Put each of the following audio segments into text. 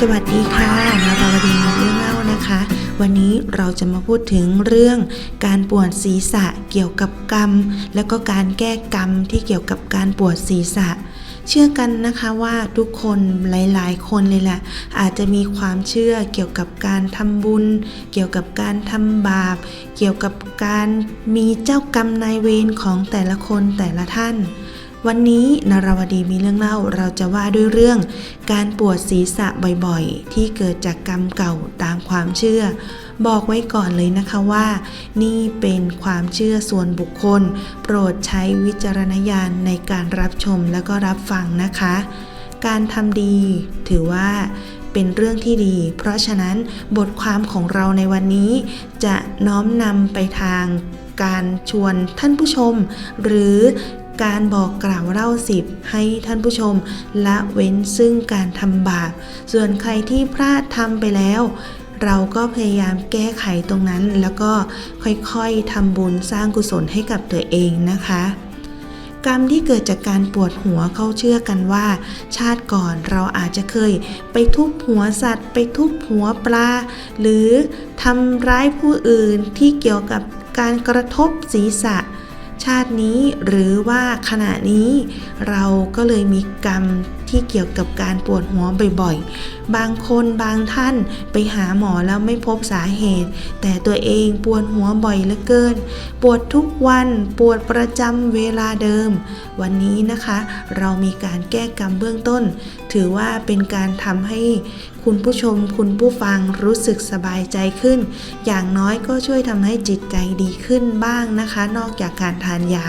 สวัสดีค่ะนาราวดีมีเรื่องเล่านะคะ วันนี้เราจะมาพูดถึงเรื่องการปวดศีรษะเกี่ยวกับกรรม แล้วก็การแก้กรรมที่เกี่ยวกับการปวดศีรษะ เชื่อกันนะคะว่าทุกคนหลาย ๆ คนเลยแหละอาจจะมีความเชื่อเกี่ยวกับการทำบุญ เกี่ยวกับการทำบาป เกี่ยวกับการมีเจ้ากรรมนายเวรของแต่ละคนแต่ละท่าน วันนี้นาราวดีมีเรื่องเล่าเราจะว่าด้วยเรื่อง การปวดศีรษะบ่อยๆ ที่เกิดจากกรรมเก่าตามความเชื่อ บอกไว้ก่อนเลยนะคะว่า นี่เป็นความเชื่อส่วนบุคคล โปรดใช้วิจารณญาณในการรับชมและก็รับฟังนะคะ การทำดีถือว่าเป็นเรื่องที่ดี เพราะฉะนั้นบทความของเราในวันนี้ จะน้อมนำไปทางการชวนท่านผู้ชม หรือ การบอกกล่าวเล่าสิบให้ท่านผู้ชมละเว้นซึ่งการทำบาป ส่วนใครที่พลาดทำไปแล้ว เราก็พยายามแก้ไขตรงนั้น แล้วก็ค่อยๆทำบุญสร้างกุศลให้กับตัวเองนะคะกรรมที่เกิดจากการปวดหัวเขาเชื่อกันว่า ชาติก่อนเราอาจจะเคย ไปทุบหัวสัตว์ ไปทุบหัวปลา หรือทำร้ายผู้อื่นที่เกี่ยวกับการกระทบศีรษะ ชาตินี้หรือว่าขณะนี้เราก็เลยมีกรรมที่เกี่ยวกับการปวดหัวบ่อยๆ บางคนบางท่านไปหาหมอแล้วไม่พบสาเหตุ แต่ตัวเองปวดหัวบ่อยเหลือเกิน ปวดทุกวันปวดประจำเวลาเดิม วันนี้นะคะ เรามีการแก้กรรมเบื้องต้น ถือว่าเป็นการทำให้คุณผู้ชมคุณผู้ฟังรู้สึกสบายใจขึ้น อย่างน้อยก็ช่วยทำให้จิตใจดีขึ้นบ้างนะคะ นอกจากการทานยา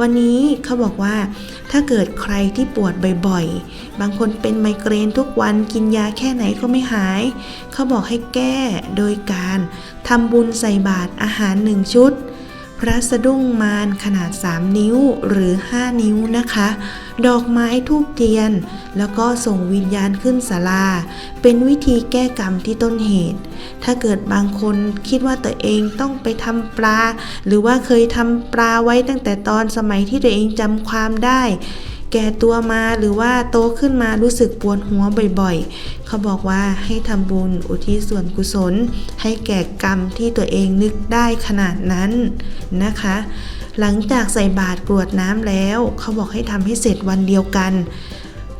วันนี้เขาบอกว่า ถ้าเกิดใครที่ปวดบ่อยๆ บางคนเป็นไมเกรนทุกวันกินยาแค่ไหนก็ไม่หาย เขาบอกให้แก้โดยการทำบุญใส่บาตรอาหารหนึ่งชุด พระสะดุ้งมารขนาด 3 นิ้วหรือ 5 นิ้วนะคะ ดอกไม้ทูบเทียน แล้วก็ส่งวิญญาณขึ้นศาลา เป็นวิธีแก้กรรมที่ต้นเหตุ ถ้าเกิดบางคนคิดว่าตัวเองต้องไปทำปลา หรือว่าเคยทำปลาไว้ตั้งแต่ตอนสมัยที่ตัวเองจำความได้ แก่ตัวมาหรือว่าโตขึ้นมารู้สึกปวดหัวบ่อยๆ เขาบอกว่าให้ทำบุญอุทิศส่วนกุศล ให้แก่กรรมที่ตัวเองนึกได้ขนาดนั้นนะคะ หลังจากใส่บาตรกรวดน้ำแล้ว เขาบอกให้ทำให้เสร็จวันเดียวกัน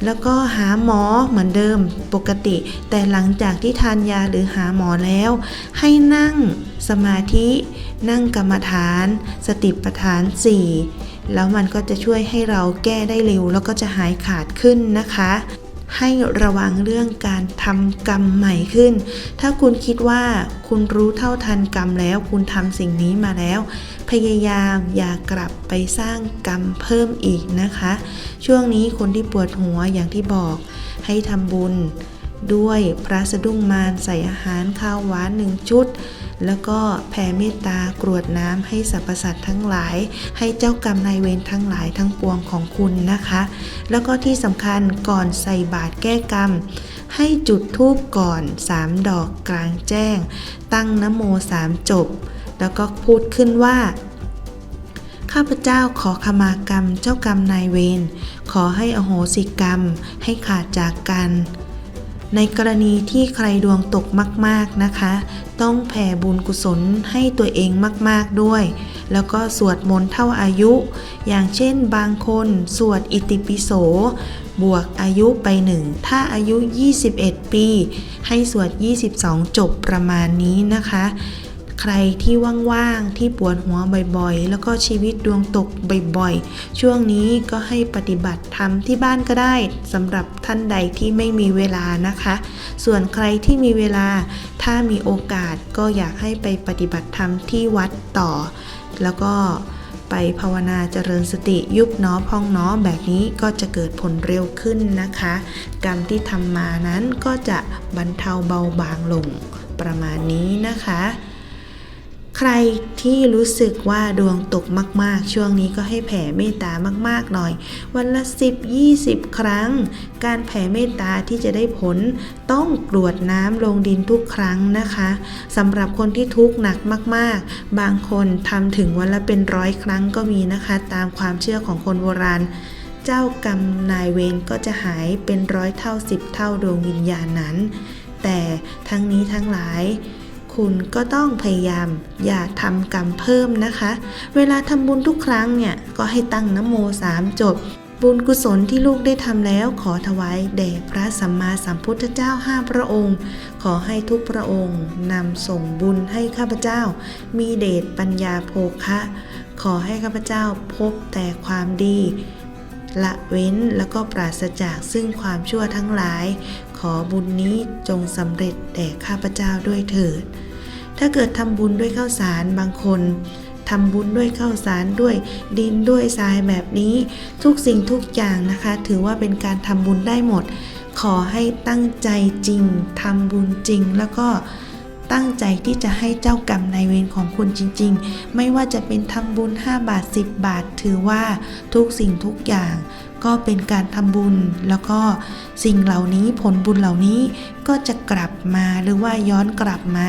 แล้วก็หาหมอเหมือนเดิมปกติ แต่หลังจากที่ทานยาหรือหาหมอแล้ว ให้นั่งสมาธิ นั่งกรรมฐาน สติปัฏฐาน 4 แล้วมันก็จะช่วยให้เราแก้ได้เร็ว แล้วก็จะหายขาดขึ้นนะคะ ให้ระวังเรื่องการทำกรรมใหม่ขึ้น ถ้าคุณคิดว่าคุณรู้เท่าทันกรรมแล้ว คุณทำสิ่งนี้มาแล้ว พยายามอย่ากลับไปสร้างกรรมเพิ่มอีกนะคะ ช่วงนี้คนที่ปวดหัวอย่างที่บอก ให้ทำบุญ ด้วยพระสะดุ้งมารใส่อาหารข้าวหวานหนึ่งชุด แล้วก็แผ่เมตตากรวดน้ำให้สรรพสัตว์ทั้งหลาย ให้เจ้ากรรมนายเวรทั้งหลายทั้งปวงของคุณนะคะ แล้วก็ที่สำคัญก่อนใส่บาตรแก้กรรม ให้จุดธูปก่อน 3 ดอกกลางแจ้ง ตั้งนโมสามจบ แล้วก็พูดขึ้นว่าข้าพเจ้าขอขมากรรมเจ้ากรรมนายเวรขอให้อโหสิกรรมให้ขาดจากกัน ในกรณีที่ใครดวงตกมากๆนะคะ ต้องแผ่บุญกุศลให้ตัวเองมากๆด้วย แล้วก็สวดมนต์เท่าอายุ อย่างเช่นบางคนสวดอิติปิโส บวกอายุไปหนึ่ง ถ้าอายุ 21 ปี ให้สวด 22 จบประมาณนี้นะคะ ใครที่ว่างๆ ที่ปวดหัวบ่อยๆ แล้วก็ชีวิตดวงตกบ่อยๆ ช่วงนี้ก็ให้ปฏิบัติธรรมที่บ้านก็ได้สำหรับท่านใดที่ไม่มีเวลานะคะ ส่วนใครที่มีเวลา ถ้ามีโอกาสก็อยากให้ไปปฏิบัติธรรมที่วัดต่อ แล้วก็ไปภาวนาเจริญสติยุบหนอพองหนอแบบนี้ก็จะเกิดผลเร็วขึ้นนะคะ กรรมที่ทำมานั้นก็จะบรรเทาเบาบางลงประมาณนี้นะคะ ใครที่รู้สึกว่าดวงตกมาก ๆ ช่วงนี้ก็ให้แผ่เมตตามาก ๆ หน่อย วันละ 10 20 ครั้ง การแผ่เมตตาที่จะได้ผลต้องกรวดน้ำลงดินทุกครั้งนะคะสำหรับคนที่ทุกข์หนักมาก ๆ บางคนทำถึงวันละเป็นร้อยครั้งก็มีนะคะ ตามความเชื่อของคนโบราณ เจ้ากรรมนายเวรก็จะหายเป็นร้อยเท่าสิบเท่าดวงวิญญาณนั้น แต่ทั้งนี้ทั้งหลาย คุณก็ต้องพยายามอย่าทำกรรมเพิ่มนะคะ เวลาทำบุญทุกครั้งเนี่ย ก็ให้ตั้งนโมสามจบ บุญกุศลที่ลูกได้ทำแล้วขอถวายแด่พระสัมมาสัมพุทธเจ้าห้าพระองค์ ขอให้ทุกพระองค์นำส่งบุญให้ข้าพเจ้า มีเดชปัญญาโภคะ ขอให้ข้าพเจ้าพบแต่ความดีละเว้นแล้วก็ปราศจากซึ่งความชั่วทั้งหลาย ขอบุญนี้จงสำเร็จแด่ข้าพเจ้าด้วยเถิด ถ้าเกิดทำบุญด้วยข้าวสารบางคนทำบุญด้วยข้าวสารด้วยดินด้วยทรายแบบนี้ ทุกสิ่งทุกอย่างนะคะ ถือว่าเป็นการทำบุญได้หมด ขอให้ตั้งใจจริงทำบุญจริงแล้วก็ตั้งใจที่จะให้เจ้ากรรมนายเวรของคุณจริง ๆ ไม่ว่าจะเป็นทำบุญ 5 บาท 10 บาท ถือว่าทุกสิ่งทุกอย่าง ก็เป็นการทำบุญแล้วก็สิ่งเหล่านี้ผลบุญเหล่านี้ก็จะกลับมาหรือว่าย้อนกลับมา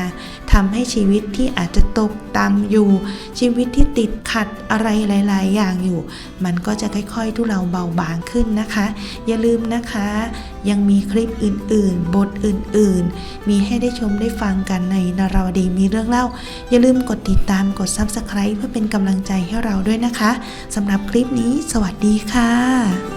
ทำให้ชีวิตที่อาจจะตกต่ำอยู่ ชีวิตที่ติดขัดอะไรหลาย ๆ อย่างอยู่ มันก็จะค่อย ๆ ทุเลาเบาบางขึ้นนะคะ อย่าลืมนะคะยังมีคลิปอื่นๆ บทอื่นๆ มีให้ได้ชมได้ฟังกันในนาราวดีมีเรื่องเล่า อย่าลืมกดติดตามกด Subscribe เพื่อเป็นกำลังใจให้เราด้วยนะคะสำหรับคลิปนี้ สวัสดีค่ะ